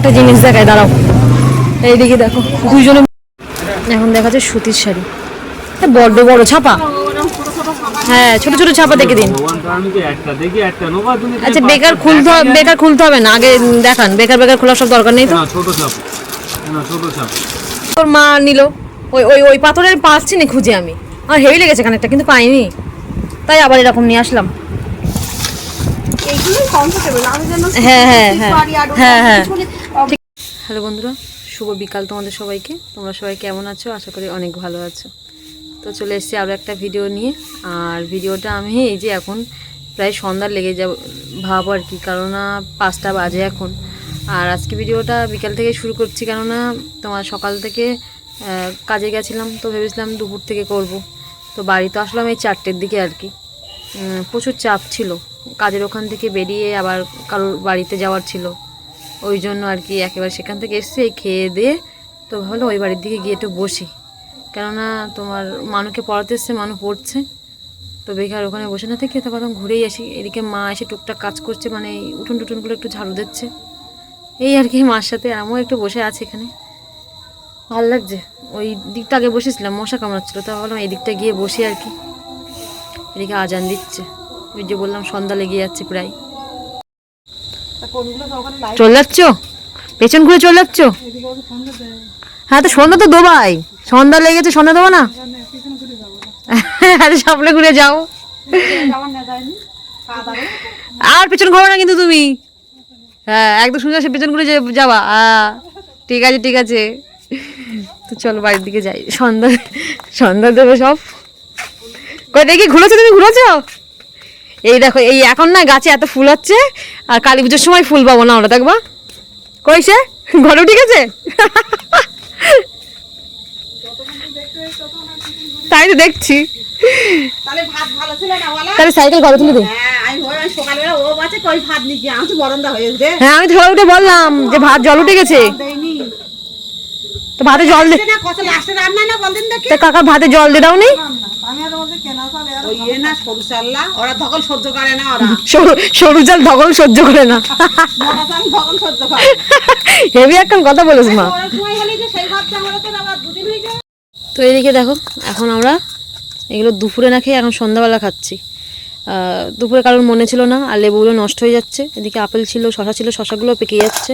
একটা জিনিস দেখায় দাঁড়াও। এইদিকে দেখো, দুইজনে এখন দেখা যাচ্ছে সুতির শাড়ি। বড্ড বড় ছাপা। হ্যাঁ ছোট ছোট ছাপা দেখে দিন। আচ্ছা বেকার খুলতে হবে, বেকার খুলতে হবে না, আগে দেখান। বেকার বেকার খোলার সব দরকার নেই তো? তোর মা নিল। ওই ওই ওই পাথরের পাচ্ছি না খুঁজে আমি। আমার হেভি লেগেছে কানেরটা কিন্তু পাইনি। তাই আবার এরকম নিয়ে আসলাম এইগুলোই কমফোর্টেবল আমি যেন হ্যাঁ হ্যাঁ হ্যাঁ। হ্যাঁ হ্যাঁ। হ্যালো বন্ধুরা শুভ বিকাল তোমাদের সবাইকে। তোমরা সবাই কেমন আছো? আশা করি অনেক ভালো আছো। তো চলে এসেছি আরও একটা ভিডিও নিয়ে। আর ভিডিওটা আমি এই যে এখন প্রায় সন্ধ্যা লেগে যাব ভাবো আর কি। কেননা পাঁচটা বাজে এখন। আর আজকে ভিডিওটা বিকাল থেকে শুরু করছি। কেননা তোমার সকাল থেকে কাজে গেছিলাম। তো ভেবেছিলাম দুপুর থেকে করব। তো বাড়িতে আসলাম এই চারটের দিকে আর কি। প্রচুর চাপ ছিল। কাজের ওখান থেকে বেরিয়ে আবার কারোর বাড়িতে যাওয়ার ছিল। ওই জন্য আর কি একেবারে সেখান থেকে এসে খেয়ে দিয়ে তো ভাবলো ওই বাড়ির দিকে গিয়ে একটু বসি। কেননা তোমার মানুষকে পড়াতে এসছে মানুষ পড়ছে। তো বেকার ওখানে বসে না থেকে তারপর ঘুরেই আসি। এদিকে মা এসে টুকটাক কাজ করছে মানে এই উঠুন টুটুনগুলো একটু ঝাড়ু দিচ্ছে। এই আর কি মার সাথে, আমিও একটু বসে আছি এখানে। ভালো লাগছে। ওই দিকটা আগে বসেছিলাম, মশা কামড়াচ্ছিল। তা ভাবলাম এই দিকটা গিয়ে বসি আর কি। এদিকে আজান দিচ্ছে। ওই যে বললাম সন্ধ্যা লেগে যাচ্ছে প্রায়। চলে যাচ্ছ? পেছন ঘুরে চলে যাচ্ছ? হ্যাঁ তো সন্ধ্যা তো দোবাই। সন্ধ্যা লেগেছে সন্ধ্যা দেবো না? আরে সামনে ঘুরে যাও। আর পেছন ঘোরো না কিন্তু তুমি। হ্যাঁ একদম শুনে সে পেছন ঘুরে যাবা। ঠিক আছে ঠিক আছে। তো চলো বাড়ির দিকে যাই। সন্ধ্যা সন্ধ্যা দেবে সব। কই দেখি ঘুরেছো তুমি? ঘুরেছো? এই দেখো এই এখন না গাছে এত ফুল হচ্ছে আর কালী পুজোর সময় ফুল পাবো না ওরা দেখবা কই সে? ঘরে ঠিক আছে তাই তো দেখছি। তাহলে সাইকেল ঘরে তুলে হ্যাঁ আমি হয়ে উঠে বললাম যে ভাত জল উঠে গেছে। তো ভাতে জল দে কাকা ভাতে জল দিয়ে দাও না সরু ধকল সহ্য করে না হেভি একখান কথা মা। তো আবার দুদিন যায় তো এদিকে দেখো এখন আমরা এগুলো দুপুরে না খেয়ে এখন সন্ধ্যাবেলা খাচ্ছি। আহ, দুপুরে কারোর মনে ছিল না আর লেবুগুলো নষ্ট হয়ে যাচ্ছে। এদিকে আপেল ছিল শশা ছিল শশাগুলো পেকে যাচ্ছে।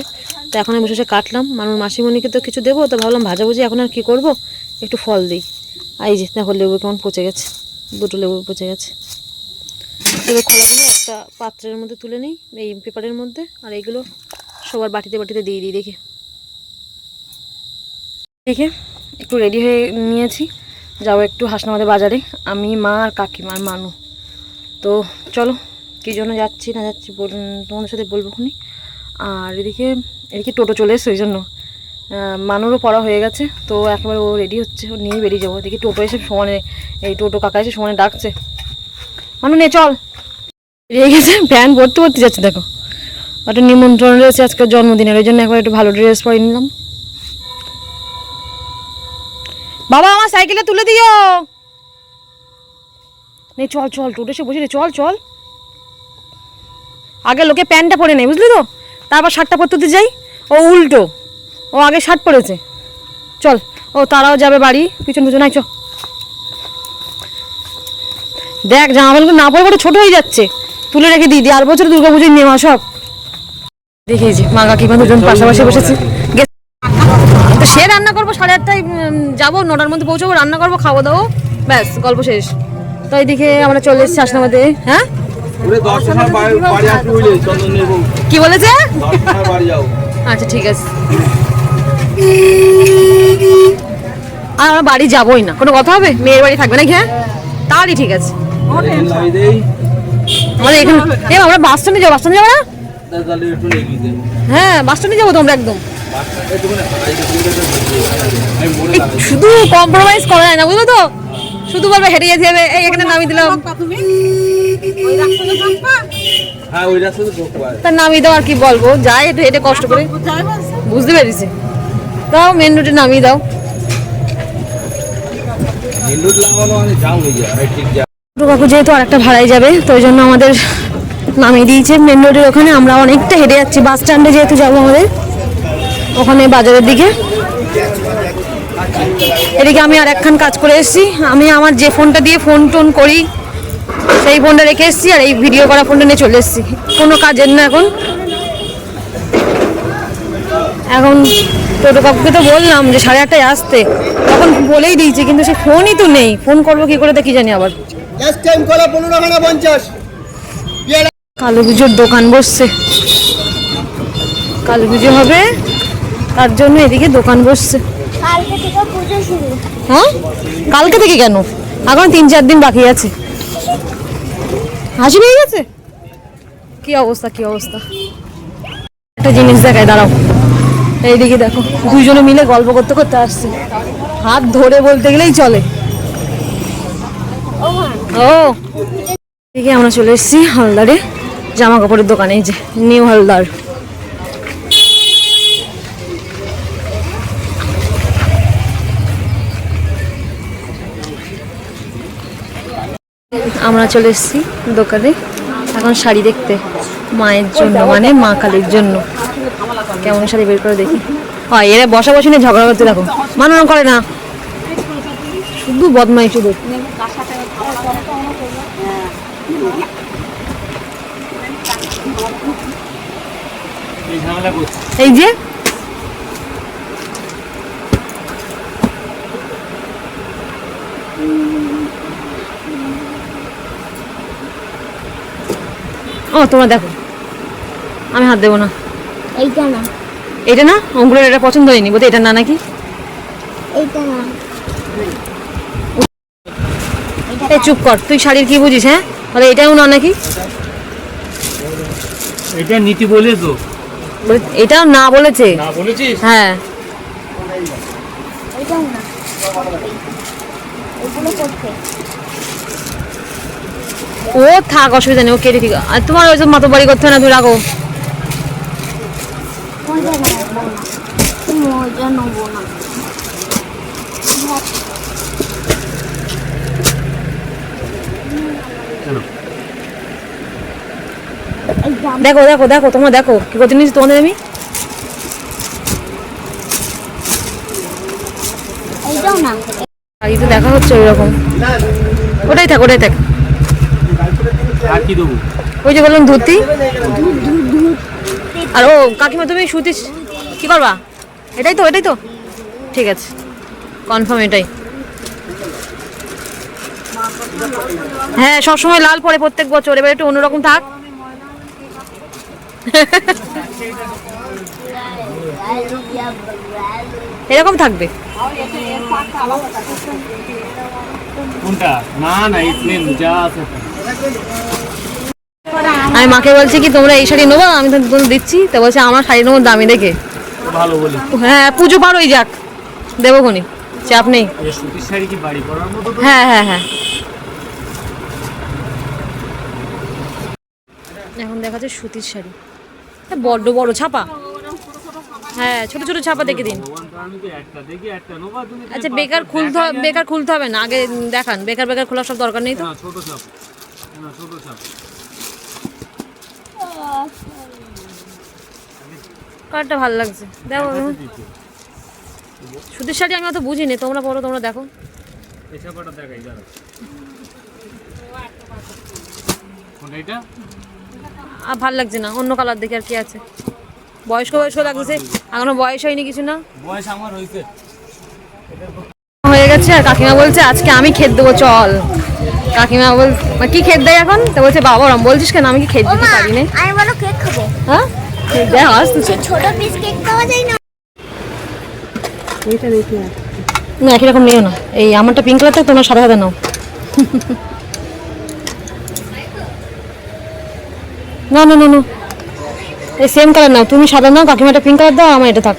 তো এখন আমি বসে বসে কাটলাম। মানুষ মাসিমণিকে তো কিছু দেবো তো ভাবলাম ভাজাভুজি এখন আর কী করব? একটু ফল দিই। আর এই যে দেখো লেবু কেমন পচে গেছে। দুটো লেবু পচে গেছে। এবার খোলাগুলো একটা পাত্রের মধ্যে তুলে নিই, এই পেপারের মধ্যে, আর এইগুলো সবার বাটিতে বাটিতে দিয়ে দিই, দেখে। দেখে একটু রেডি হয়ে নিয়েছি। যাব একটু হাসনাবাদের বাজারে। আমি, মা আর কাকিমা আর মানু। তো চলো, কী জন্য যাচ্ছি না যাচ্ছি তোমাদের সাথে বলব খুনি আর এদিকে এদিকে টোটো চলে এসছে, ওই জন্য। মানুরও পড়া হয়ে গেছে, তো একেবারে ও রেডি হচ্ছে, ও নিয়ে বেরিয়ে যাব। দেখি টোটো এসে সমানে, এই টোটো কাকা এসে সমানে ডাকছে। মানু, নে, চল। বেরিয়ে গেছে প্যান্ট পরতে পরতে যাচ্ছে, দেখো। একটা নিমন্ত্রণ রয়েছে আজকে জন্মদিনের, ওই জন্য একবার একটু ভালো ড্রেস পরে নিলাম। বাবা, আমার সাইকেলে তুলে দিও। নে, চল চল, টোটো এসে বসে চল চল। আগে লোকে প্যান্টটা পরে নেই বুঝলি তো? তারপর শার্টটা পরতে যাই, ও উল্টো। ও আগে শার্ট পরেছে। চল ও তারাও যাবে বাড়ি পিছন পিছন আয় চ। দেখ জামা কাপড় না পরে পরে ছোট হয়ে যাচ্ছে। তুলে রেখে দিই আর বছর দুর্গা পুজোয় নেওয়া সব। দেখেছি মা কাকিমা দুজন পাশাপাশি বসেছে। সে রান্না করব সাড়ে আটটায় যাব নটার মধ্যে পৌঁছাবো রান্না করব খাওয়া দাবো ব্যাস গল্প শেষ। তো এইদিকে আমরা চলে এসেছি আসনাবাদে হ্যাঁ? কি বলেছে? আচ্ছা ঠিক আছে। আর আমরা বাড়ি যাবোই না। কোনো কথা হবে? মেয়ের বাড়ি থাকবে নাকি হ্যাঁ? তাহলে ঠিক আছে। আমাদের এখানে এ আমরা বাস স্ট্যান্ডে যাব বাস স্ট্যান্ডে যাব না? হ্যাঁ বাস স্ট্যান্ডে যাব তোমরা একদম। শুধু কম্প্রোমাইজ করা যায় না বুঝলো তো? শুধু বলবে হেঁটে যেতে হবে এই এখানে নামিয়ে দিলাম। হ্যাঁ তার নামিয়ে দাও আর কি বলব যাই একটু হেঁটে কষ্ট করে। বুঝতে পেরেছি। দাও মেন রোডে নামিয়ে দাও। কাকু যেহেতু আরেকটা ভাড়ায় যাবে তো ওই জন্য আমাদের নামিয়ে দিয়েছে। মেন রোডের ওখানে আমরা অনেকটা হেঁটে যাচ্ছি বাস স্ট্যান্ডে যেহেতু যাব আমাদের ওখানে বাজারের দিকে। এদিকে আমি আর একখান কাজ করে এসেছি। আমি আমার যে ফোনটা দিয়ে ফোন টোন করি সেই ফোনটা রেখে এসেছি আর এই ভিডিও করা ফোনটা নিয়ে চলে এসেছি। কোনো কাজের না এখন। এখন টোটো কাকুকে তো বললাম যে সাড়ে আটটায় আসতে। তখন বলেই দিয়েছি কিন্তু সে ফোনই তো নেই। ফোন করব কি করে তা কি জানি আবার। কলা পুজোর দোকান বসছে। কালী পুজো হবে তার জন্য এদিকে দোকান বসছে। হ্যাঁ? কালকে থেকে কেন? এখন তিন চার দিন বাকি আছে। হাসি পেয়ে গেছে? কি অবস্থা কি অবস্থা? একটা জিনিস দেখায় দাঁড়াও। এইদিকে দেখো দুজনে মিলে গল্প করতে করতে আসছে। হাত ধরে বলতে গেলেই চলে। ও, এদিকে আমরা চলে এসেছি হালদারে জামা কাপড়ের দোকানে যে, নিউ হালদার। আমরা চলে এসেছি দোকানে। এখন শাড়ি দেখতে, মায়ের জন্য মানে মা কালীর জন্য। কেমন শাড়ি বের করে দেখি। হয়, এরা বসা বসে নিয়ে ঝগড়া করতে দেখো মানানো করে না। শুধু বদমাই শুধু এই যে। ও, তোমরা দেখো। আমি হাত দেবো না। এইটা না। এটা না? অঙ্কুরের এটা পছন্দ হয়নি বলতে এটা না নাকি? এইটা না। চুপ কর তুই শাড়ির কি বুঝিস হ্যাঁ? বলে এটাও না নাকি? এটা নীতি বলে তো এটাও না বলেছে। না বলেছিস? হ্যাঁ। না। করতে। ও থাক অসুবিধা নেই ও কেটে ঠিক আর তোমার ওইসব মতো বাড়ি করতে হয় না তুমি রাখো। মজা নেব না মজা নেব না কেন এই জাম দেখো দেখো দেখো তোমরা দেখো কি করতে নিয়েছি তোমাদের আমি? তো দেখা হচ্ছে ওই রকম ওটাই থাক ওটাই থাক। আর কি দেবো? ওই যে বললাম ধুতি। আর ও, কাকিমা, তুমি সুতি কি করবা? এটাই তো এটাই তো। ঠিক আছে। কনফার্ম এটাই। হ্যাঁ সবসময় লাল পরে প্রত্যেক বছর। এবার একটু অন্যরকম থাক। এরকম থাকবে। না আমি মাকে বলছি কি তোমরা এই শাড়ি নেব? আমি তো তোমাদের দিচ্ছি। তো বলছে আমার শাড়ি নেব দামি দেখে। ভালো বলে। হ্যাঁ পুজো পারোই যাক। দেবো খনি চাপ নেই। শাড়ি কি বাড়ি করার মতো হ্যাঁ হ্যাঁ হ্যাঁ। এখন দেখা যাচ্ছে সুতির শাড়ি। হ্যাঁ, বড্ড বড় ছাপা। হ্যাঁ ছোট ছোট ছাপা দেখে দিন। আচ্ছা বেকার খুলতে হবে বেকার খুলতে হবে না। আগে দেখান বেকার বেকার খোলার সব দরকার নেই তো? ছোট ছোট কারটা ভালো লাগছে। দেখো সুতির শাড়ি আমি অত বুঝিনি তোমরা পড়ো তোমরা দেখো। আর ভালো লাগছে না অন্য কালার দেখে আর কি আছে। বয়স্ক বয়স্ক লাগছে এখনও বয়স হয়নি কিছু না। বয়স আমার হয়েছে। হয়ে গেছে আর কাকিমা বলছে আজকে আমি খেত দেবো চল। কাকিমা বল মানে কি খেত দেয় এখন? তো বলছে বাবা ওরম বলছিস কেন? আমি কি খেত দিতে পারি না? আমি বলো কেক খাব। হ্যাঁ? দেখ আসতেছে ছোট পিস কেক খাওয়া যায় না। না একই রকম নিও না। এই আমারটা পিঙ্ক কালার থাক তোমরা সাদা সাদা নাও। না না না না। এই সেম কালার নাও। তুমি সাদা নাও কাকিমাটা পিঙ্ক কালার দাও আমার এটা থাক।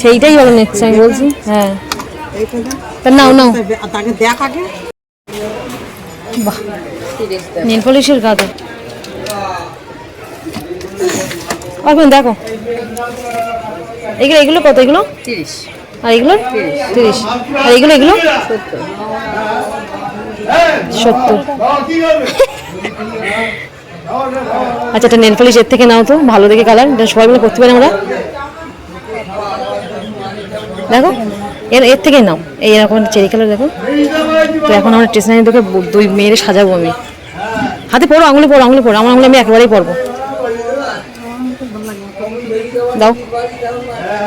সেইটাই ভালো নিচ্ছে আমি বলছি। হ্যাঁ। তা নাও নাও। তাকে দেখ আগে বাহ। নীল পলিশের গাদা। এখন দেখো। এগুলো এগুলো কত এগুলো? তিরিশ। আর এগুলো? তিরিশ। আর এগুলো এগুলো? সত্তর। আচ্ছা একটা নেল পলিশ এর থেকে নাও তো। ভালো দেখে কালার এটা সবাই মিলে করতে পারি আমরা? দেখো, এর এর থেকে নাও। এই এরকম চেরি কালার দেখো। তো এখন আমরা স্টেশনারি দেখে দুই মেয়েরে সাজাবো আমি। হাতে পড়ো আঙুলে পড়ো আঙুলে পড়ো আমার আঙুলে আমি একেবারেই পড়ব দাও।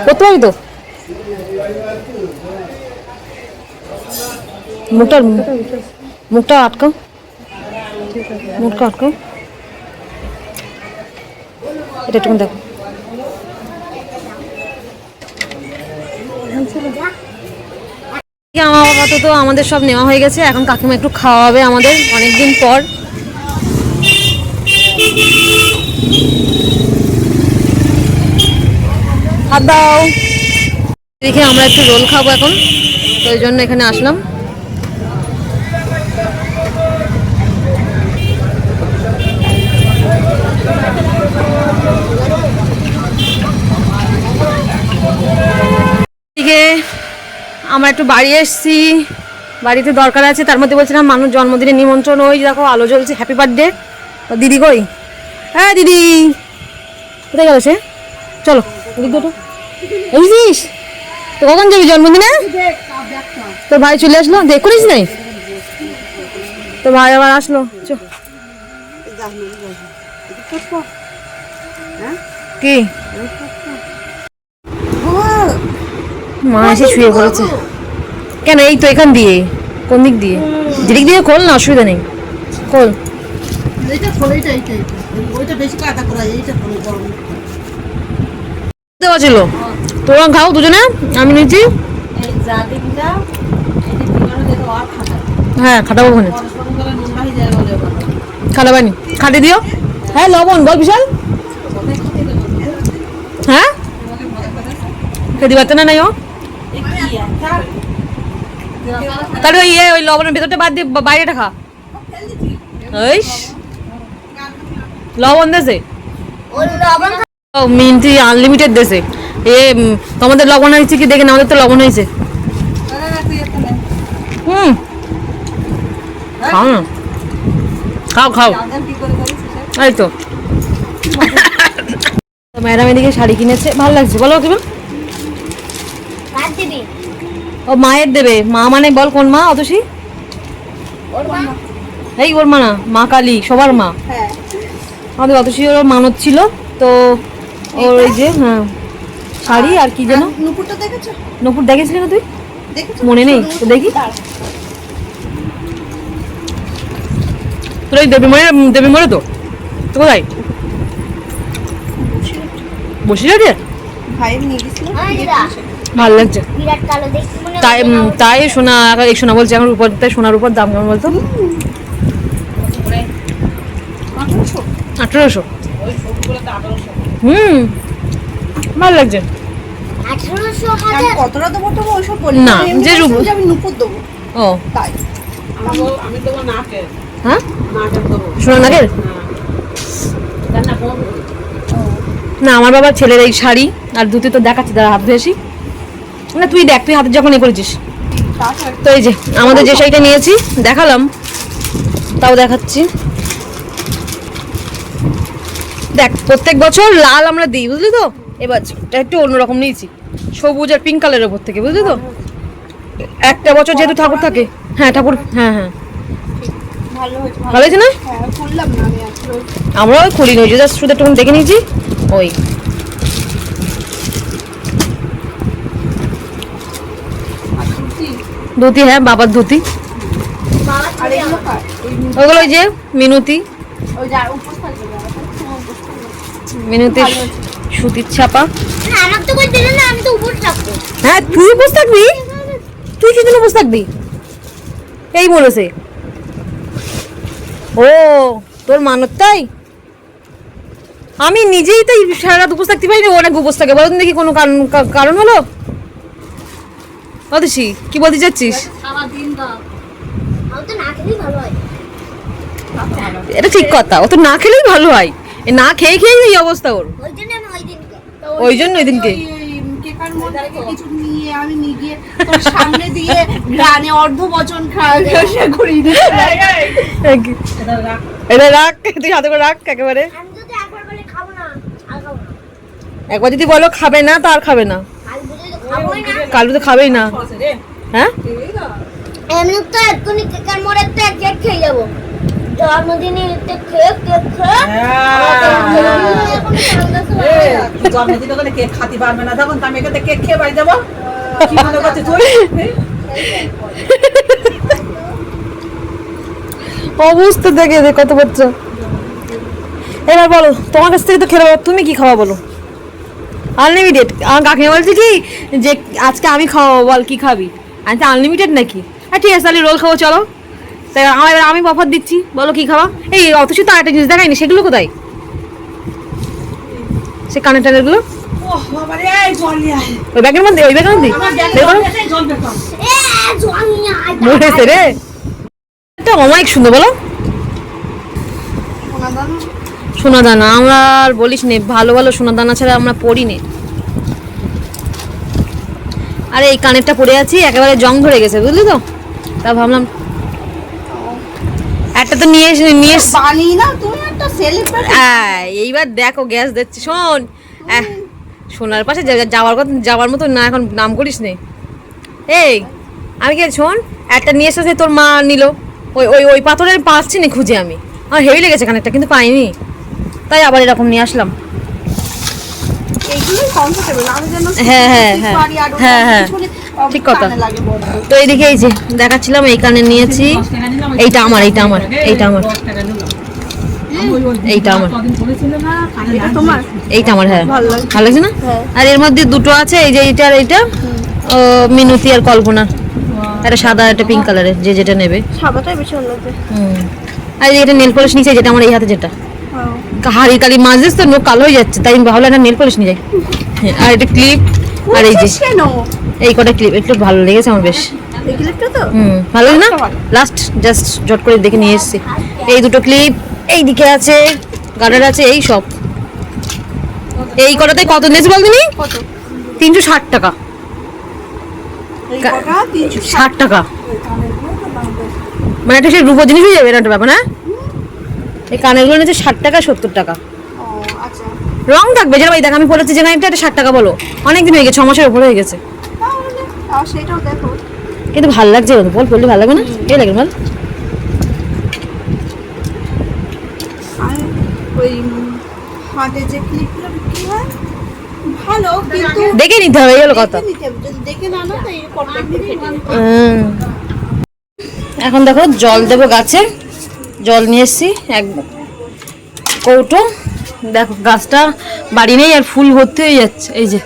করতে পারি তো। মুখটা মুখটা আটকাও। মুখটা আটকাও। এটা একটু দেখো। আমার আপাতত আমাদের সব নেওয়া হয়ে গেছে। এখন কাকিমা একটু খাওয়াবে আমাদের অনেকদিন পর। দাও। দেখে আমরা একটু রোল খাব এখন। তো জন্য এখানে আসলাম। এদিকে আমরা একটু বাড়ি এসেছি। বাড়িতে দরকার আছে তার মধ্যে বলছিলাম মানুষ জন্মদিনের নিমন্ত্রণ ওই দেখো আলো জ্বলছে হ্যাপি বার্থডে দিদি কই? হ্যাঁ দিদি। কোথায় গেল সে? চলো তো কখন যাবি জন্মদিনে? তোর ভাই চলে আসলো? দেখ করিস নাই? তোর ভাই আবার আসলো কি? মা এসে শুয়ে পড়েছে। কেন এই তো এখান দিয়ে? কোন দিক দিয়ে? যেদিক দিয়ে খোল না অসুবিধা নেই। খোল। দেওয়া ছিল। তোরা খাও দুজনে আমি নিচ্ছি। হ্যাঁ খাটাবো ওখানে। খাটাবানি। খাটে দিও। হ্যাঁ লবণ বল বিশাল। হ্যাঁ? খেতে পারতে না নাই ও? তাহলে ওই ওই লবণের ভেতরটা বাদ দিয়ে বাইরেটা খা। ওই লবণ দেশে মিন্টি আনলিমিটেড দেশে এ তোমাদের লবণ হয়েছে কি দেখে না, আমাদের তো লবণ হয়েছে। হুম। খাও না। খাও খাও। এই তো। ম্যাডাম এদিকে শাড়ি কিনেছে। ভালো লাগছে। বলো কি ও মায়ের দেবে। মা মানে বল কোন মা অতসী? ওর মা। এই ওর মা না মা কালী সবার মা। আমাদের অতসী ওর মানত ছিল তো ওর ওই যে হ্যাঁ শাড়ি আর কি যেন। নুপুরটা দেখেছ? নপুর দেখেছিলি না তুই? মনে নেই তো দেখি। তোর ওই দেবী মরে দেবী মরে তো? তো কোথায়? বসিরহাটে। ভাই নিয়ে গেছিল ভালো লাগছে। বিরাট কালো দেখতে মনে তাই তাই সোনা এই সোনা বলছে আমার উপর তাই সোনার উপর দাম কেমন বলতো? আঠেরোশো? হুম ভালো লাগছে। না, যে ও। তাই। আমি দেবো নাকের। হ্যাঁ? সোনা না আমার বাবার ছেলের এই শাড়ি আর দুটি তো দেখাচ্ছে তারা হাত ধুয়েছি না তুই দেখ তুই হাতে যখন এ করেছিস। তো এই যে আমাদের যে শাড়িটা নিয়েছি দেখালাম তাও দেখাচ্ছি। দেখ প্রত্যেক বছর লাল আমরা দিই বুঝলি তো? এবার এটা একটু অন্যরকম নিয়েছি সবুজ আর পিঙ্ক কালারের ওপর থেকে বুঝলি তো? একটা বছর যেহেতু ঠাকুর থাকে হ্যাঁ ঠাকুর হ্যাঁ হ্যাঁ। ভালো হয়েছে না? হ্যাঁ খুললাম না আমি আসলে আমরাও খুলি নিয়েছি জাস্ট শুধু একটু দেখে নিয়েছি ওই। ধুতি হ্যাঁ বাবার ধুতি। ওগুলো ওই যে মিনুতি। ওই যা উপর থাকবে মিনুতি সুতির ছাপা হ্যাঁ তুই বসে থাকবি? তুই জন্য বসে থাকবি? এই বলেছে। ও তোর মানত তাই? আমি নিজেই তো এই সারা রাত উপোস থাকতে পারি অনেক উপোস থাকে। বলো দেখি কোনো কারণ কারণ হলো? অতসি কি বলতে চাচ্ছিস? তো এটা ঠিক কথা, ও তো না খেলেই ভালো হয়। এ না খেয়ে খেয়েই এই অবস্থা ওর। ওই জন্য ওই দিনকে। এটা রাখ, তুই হাতে করে রাখ একেবারে। আমি যদি একবার বলে খাব না আর খাবে না। কাল তো খাবোই না। হ্যাঁ? এমনি তো এক্ষুনি কেকার মোড়ে তো এক কেক খেয়ে যাব। জন্মদিনে একটা কেক কেক খেয়ে। জন্মদিন ওখানে কেক খাতে পারবে না। তখন তো আমি এখানে কেক খেয়ে বাড়ি যাব। কি মনে করছিস তুই? অবস্থা দেখে কত বাচ্চা এবার বলো তোমার কাছ থেকে তো খেলে তুমি কি খাওয়া বলো? আনলিমিটেড আমার কাকিমা বলছে কি যে আজকে আমি খাওয়াবো বল কি খাবি? আচ্ছা আনলিমিটেড নাকি? হ্যাঁ ঠিক আছে তাহলে রোল খাব চলো। তাই আমার এবার আমি অফার দিচ্ছি বলো কি খাওয়া এই অথচ তো আরেকটা জিনিস দেখায়নি সেগুলো কোথায়? সে কানের টানেরগুলো ওহ বাবা রে এই জল নিয়ে আয়। ওই ব্যাগের মধ্যে ওই ব্যাগের মধ্যে? রে। এটা অমায়িক সুন্দর বলো। সোনা দানা আমরা আর বলিস নে ভালো ভালো সোনাদানা ছাড়া আমরা পড়ি নে। আরে এই কানেরটা পড়ে আছি একেবারে জং ধরে গেছে বুঝলি তো? তা ভাবলাম একটা তো নিয়ে এসে নিয়ে এস। বানি না তুমি একটা সেলিব্রিটি আয়, এইবার দেখো গ্যাস দিচ্ছি শোন। সোনার পাশে যাওয়ার কথা যাওয়ার মতো না এখন নাম করিস নে। এই আমি কি শোন একটা নিয়ে এসেছে তোর মা নিল। ওই ওই ওই পাথরে আমি পাচ্ছি না খুঁজে আমি। আমার হেভি লেগেছে কানেরটা কিন্তু পাইনি। তাই আবার এরকম নিয়ে আসলাম। হ্যাঁ, হ্যাঁ, হ্যাঁ। হ্যাঁ, হ্যাঁ। ঠিক কথা। তো এইদিকে এই যে দেখাচ্ছিলাম এই কানে নিয়েছি। এইটা আমার এইটা আমার এইটা আমার। এইটা আমার। এইটা আমার হ্যাঁ। ভালো লাগছে। না? হ্যাঁ। আর এর মধ্যে দুটো আছে এই যে এইটা আর এইটা। মিনতি আর কল্পনা। একটা সাদা একটা পিঙ্ক কালারের যে যেটা নেবে। সাদাটাই বেশি ভালো লাগছে হুম। আর এই যে এটা নেল পলিশ নিচে যেটা আমার এই হাতে যেটা। হাড়ি কালি মাজছিস তো নোক কালো হয়ে যাচ্ছে তাই আমি ভাবলাম একটা নেল পলিশ নিয়ে যাই। আর এটা ক্লিপ আর এই যে কেন? এই কটা ক্লিপ একটু ভালো লেগেছে আমার বেশ। হুম ভালো না? লাস্ট জাস্ট জট করে দেখে নিয়ে এসেছি। এই দুটো ক্লিপ এই দিকে আছে গার্ডার আছে এই সব। এই কটাতে কত নিয়েছি বল তুমি? তিনশো ষাট টাকা। ষাট। টাকা। মানে একটা সেই রূপো জিনিস হয়ে যাবে না একটা ব্যাপার না? এই কানেরগুলো নিচ্ছে ষাট টাকা সত্তর টাকা। রং থাকবে যেটা ভাই দেখ আমি বলেছি যে কানেরটা এটা ষাট টাকা বলো। অনেকদিন হয়ে গেছে ছ মাসের উপরে হয়ে গেছে। কিন্তু ভালো লাগছে বল বল পড়লে ভালো লাগবে না? কে লাগে বল? দেখে নিতে হবে এই হলো কথা। না না। এখন দেখো জল দেবো গাছে। জল নিয়ে এসছি, এক কৌটো। দেখো, গাছটা বাড়ি নেই আর ফুল ভর্তি হয়ে যাচ্ছে, এই যে।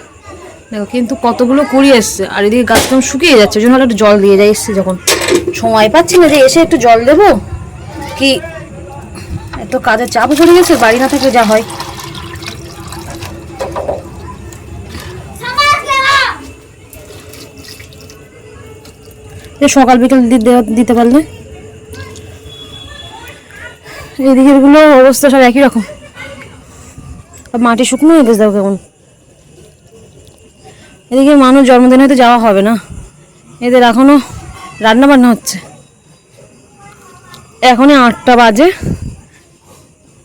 দেখো, কিন্তু কতগুলো কুড়ি এসছে, আর এদিকে গাছটা শুকিয়ে যাচ্ছে, ওই জন্য একটু জল দিয়ে যাই এসছি যখন। সময় পাচ্ছি না যে এসে একটু জল দেবো, কি এত কাজের চাপ পড়ে গেছে, বাড়ি না থাকলে যা হয়। সকাল বিকাল দিতে পারলে? এদিকেরগুলো অবস্থা সব একই রকম। মাটি শুকনো হয়ে গেছে কেমন। এদিকে মানুষ জন্মদিন হয়তো যাওয়া হবে না। এদের এখনও রান্না বান্না হচ্ছে। এখনই আটটা বাজে।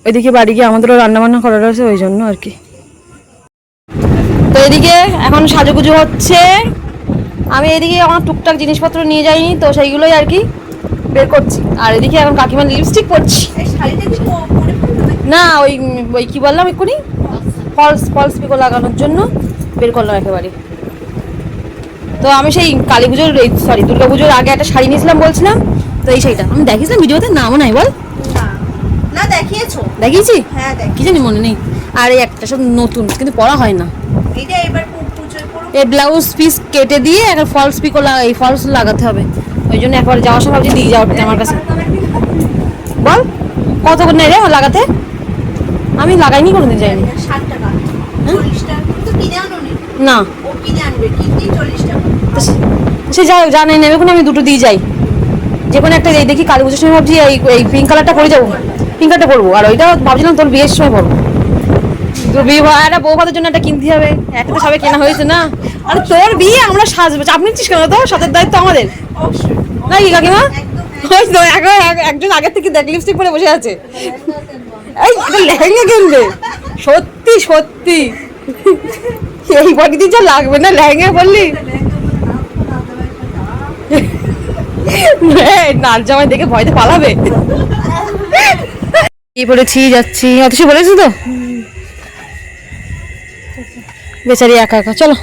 ওইদিকে বাড়ি গিয়ে আমাদেরও রান্না বান্না করার আছে ওই জন্য আর কি। তো এদিকে এখন সাজুগুজু হচ্ছে। আমি এদিকে আমার টুকটাক জিনিসপত্র নিয়ে যাইনি, তো সেইগুলোই আর কি। বের করছি। আর এদিকে এখন কাকিমার লিপস্টিক পরছি? না ওই ওই কি বললাম এক্ষুনি? ফলস ফলস পিকো লাগানোর জন্য বের করলাম একেবারে। তো আমি সেই কালী পুজোর সরি দুর্গা পুজোর আগে একটা শাড়ি নিয়েছিলাম বলছিলাম তো এই শাড়িটা। আমি দেখিয়েছিলাম ভিডিওতে? নামও নাই বল। না। দেখিয়েছো। দেখিয়েছি? হ্যাঁ দেখ কি জানি মনে নেই। আর এই একটা সব নতুন কিন্তু পরা হয় না। এই ব্লাউজ পিস কেটে দিয়ে একটা ফলস পিকো এই ফলস লাগাতে হবে। ওই জন্য একবার যাওয়ার সময় ভাবছি দিয়ে যাওয়ার আমার কাছে। বল কত করে নেই রে লাগাতে? আমি লাগাইনি কোনোদিন যাইনি আনো নি। সে- যাই জানাই না এখন আমি দুটো দিয়ে যাই। যে কোনো একটা এই দেখি কালী পুজোর সময় ভাবছি এই এই পিঙ্ক কালারটা পরে যাব। পিঙ্ক কালারটা পরবো। আর ওইটা ভাবছিলাম তোর বিয়ের সময় পরবো। তোর বিয়ে একটা বউ ভাতের জন্য একটা কিনতে হবে। একটা তো সবাই কেনা হয়েছে না। আরে তোর বিয়ে আমরা সাজবো। চাপ নিচ্ছিস কেন? তো সাথের দায়িত্ব আমাদের। নাকি কাকিমা? একজন আগের থেকে দেখ লিপস্টিক পরে বসে আছে। এই লেহেঙ্গা কিনবে। সত্যি সত্যি। এই বডি দিয়ে যা লাগবে না লেহেঙ্গা বললি নাচ জামাই দেখে ভয়তে পালাবে। কি বলেছি, যাচ্ছি। অথচ বলেছি তো? বেচারি একা একা, চলো।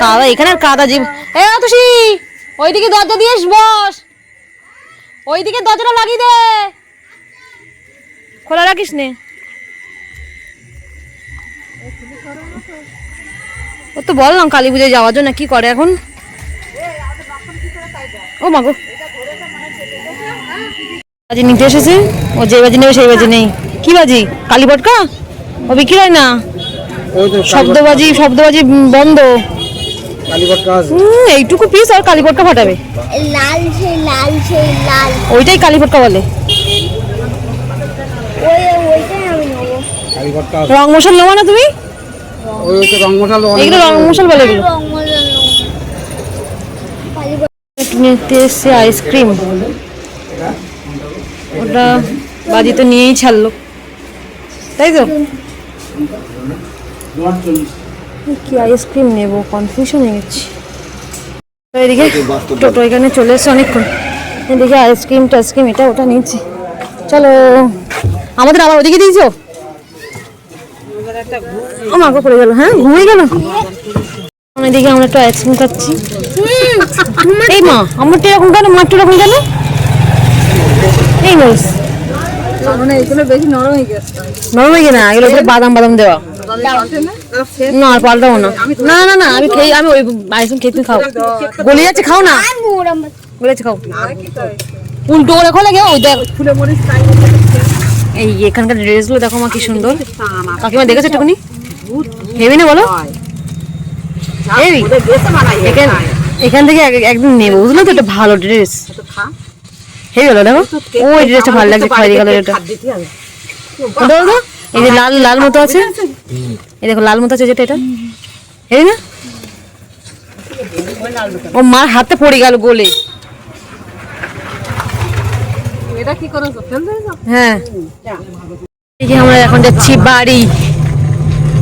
কাদা, এখানে আর কাদা জীব এ, অতসী! ওইদিকে দরজা দিয়ে বস। ওইদিকে দরজাটা লাগিয়ে দে। খোলা রাখিস নে। ও তো বললাম কালী পুজোয় যাওয়ার জন্য কি করে এখন? ও মাগো বাজি নিতে এসেছে? ও যে বাজি নেবে সেই বাজি নেই। কি বাজি? কালী পটকা? ও বিক্রি হয় না? শব্দবাজি শব্দবাজি বন্ধ। হুম, এইটুকু পিস আর কালী পটকা ফাটাবে। লাল সেই লাল সেই লাল। ওইটাই বলে। ওই ওইটাই আমি নেব। কালীঘাট রং মশাল নেব না তুমি? ওই হচ্ছে রং মশাল এগুলো রং মশাল বলে এগুলো। নিতে এসছে আইসক্রিম। ওটা বাজি তো নিয়েই ছাড়লো। তাই তো? কি আইসক্রিম নেব? কনফিউশন হয়ে গেছি। এদিকে টোটো এখানে চলে এসছে অনেকক্ষণ। এদিকে আইসক্রিম টাইসক্রিম এটা ওটা নিচ্ছি চলো। আমাদের আবার ওদিকে দিয়েছ? আমার পড়ে গেল। হ্যাঁ ঘুমিয়ে গেল। এদিকে আমরা একটু আইসক্রিম খাচ্ছি। এই মা আমারটা এরকম কেন? মারটা এরকম কেন? এই মানে নরম হয়ে গেছে। নরম হয়ে না? এগুলো বাদাম বাদাম দেওয়া। না, আর পাল্টাবো না। না না না, আমি খেয়ে আমি ওই আইসক্রিম খেয়ে খাও। গলে যাচ্ছে, খাও না। গলে যাচ্ছে, খাও। উল্টো করে খোলে গে ওই দেখ। এই এখানকার ড্রেসগুলো দেখো মা, কি সুন্দর। কাকিমা দেখেছ একটুখানি? হেভি না বলো? হেভি। এখান থেকে এক- একদিন নেব। বুঝলো তো, এটা ভালো ড্রেস। হেভি হলো, দেখো। ওই ড্রেসটা ভালো লাগছে, খয়েরি কালার এটা এই যে লাল লাল মতো আছে? এই দেখো লাল মতো আছে যেটা এটা। এই না? ও মার হাতে পড়ে গেল গোলে। এটা কি করো ফেল দিয়েছ হ্যাঁ। আমরা এখন যাচ্ছি বাড়ি।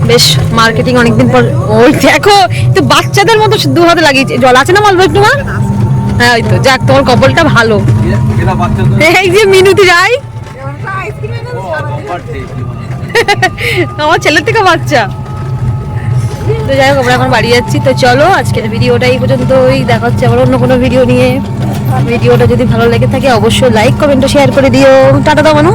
বেশ মার্কেটিং অনেকদিন পর ওই দেখো তো বাচ্চাদের মতো দু হাতে লাগিয়েছে। জল আছে না মালবো একটু মা হ্যাঁ ওই তো। যাক তোমার কপালটা ভালো। এই যে মিনুতি যাই। আমার ছেলের থেকে বাচ্চা। তো যাই হোক, আমরা এখন বাড়ি যাচ্ছি। তো চলো, আজকের ভিডিওটা এই ওই দেখা হচ্ছে আবার অন্য কোনো ভিডিও নিয়ে। ভিডিওটা যদি ভালো লেগে থাকে, অবশ্যই লাইক কমেন্ট শেয়ার করে দিও। টাটা দাও, মানু।